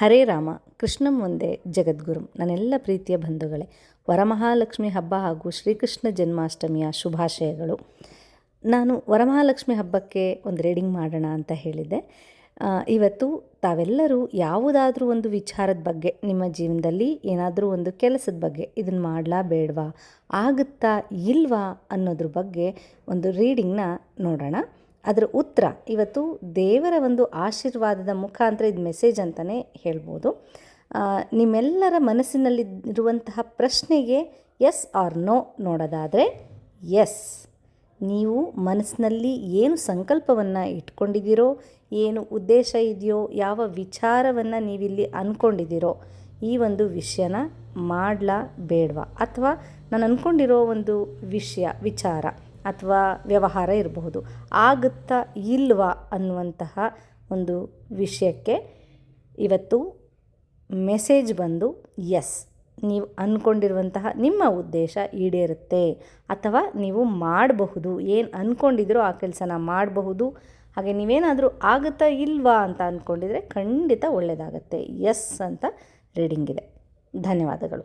ಹರೇ ರಾಮ, ಕೃಷ್ಣಂ ಒಂದೇ ಜಗದ್ಗುರು. ನನ್ನೆಲ್ಲ ಪ್ರೀತಿಯ ಬಂಧುಗಳೇ, ವರಮಹಾಲಕ್ಷ್ಮಿ ಹಬ್ಬ ಹಾಗೂ ಶ್ರೀಕೃಷ್ಣ ಜನ್ಮಾಷ್ಟಮಿಯ ಶುಭಾಶಯಗಳು. ನಾನು ವರಮಹಾಲಕ್ಷ್ಮಿ ಹಬ್ಬಕ್ಕೆ ಒಂದು ರೀಡಿಂಗ್ ಮಾಡೋಣ ಅಂತ ಹೇಳಿದ್ದೆ. ಇವತ್ತು ತಾವೆಲ್ಲರೂ ಯಾವುದಾದ್ರೂ ಒಂದು ವಿಚಾರದ ಬಗ್ಗೆ, ನಿಮ್ಮ ಜೀವನದಲ್ಲಿ ಏನಾದರೂ ಒಂದು ಕೆಲಸದ ಬಗ್ಗೆ, ಇದನ್ನು ಮಾಡಲಾ ಬೇಡವಾ, ಆಗುತ್ತಾ ಇಲ್ವಾ ಅನ್ನೋದ್ರ ಬಗ್ಗೆ ಒಂದು ರೀಡಿಂಗ್ನ ನೋಡೋಣ. ಅದರ ಉತ್ತರ, ಇವತ್ತು ದೇವರ ಒಂದು ಆಶೀರ್ವಾದದ ಮುಖಾಂತರ ಇದು ಮೆಸೇಜ್ ಅಂತಲೇ ಹೇಳ್ಬೋದು. ನಿಮ್ಮೆಲ್ಲರ ಮನಸ್ಸಿನಲ್ಲಿರುವಂತಹ ಪ್ರಶ್ನೆಗೆ ಎಸ್ ಆರ್ ನೋ ನೋಡೋದಾದರೆ ಎಸ್ ನೀವು ಮನಸ್ಸಿನಲ್ಲಿ ಏನು ಸಂಕಲ್ಪವನ್ನು ಇಟ್ಕೊಂಡಿದ್ದೀರೋ, ಏನು ಉದ್ದೇಶ ಇದೆಯೋ, ಯಾವ ವಿಚಾರವನ್ನು ನೀವಿಲ್ಲಿ ಅಂದ್ಕೊಂಡಿದ್ದೀರೋ ಈ ಒಂದು ವಿಷಯನ ಮಾಡಲಾ ಬೇಡವಾ? ಅಥವಾ, ನಾನು ಅಂದ್ಕೊಂಡಿರೋ ಒಂದು ವಿಷಯ, ವಿಚಾರ. ಅಥವಾ ವ್ಯವಹಾರ ಇರಬಹುದು. ಆಗುತ್ತಾ ಇಲ್ವಾ ಅನ್ನುವಂತಹ ಒಂದು ವಿಷಯಕ್ಕೆ ಇವತ್ತು ಮೆಸೇಜ್ ಬಂದು, ಎಸ್, ನೀವು ಅಂದ್ಕೊಂಡಿರುವಂತಹ ನಿಮ್ಮ ಉದ್ದೇಶ ಈಡೇರುತ್ತೆ ಅಥವಾ ನೀವು ಮಾಡಬಹುದು, ಏನು ಅಂದ್ಕೊಂಡಿದ್ರೂ ಆ ಕೆಲಸನ ಮಾಡಬಹುದು, ಹಾಗೆ ನೀವೇನಾದರೂ ಆಗುತ್ತಾ ಇಲ್ವಾ ಅಂತ ಅಂದ್ಕೊಂಡಿದ್ರೆ ಖಂಡಿತ ಒಳ್ಳೆಯದಾಗತ್ತೆ ಎಸ್ ಅಂತ ರೀಡಿಂಗ್ ಇದೆ. ಧನ್ಯವಾದಗಳು.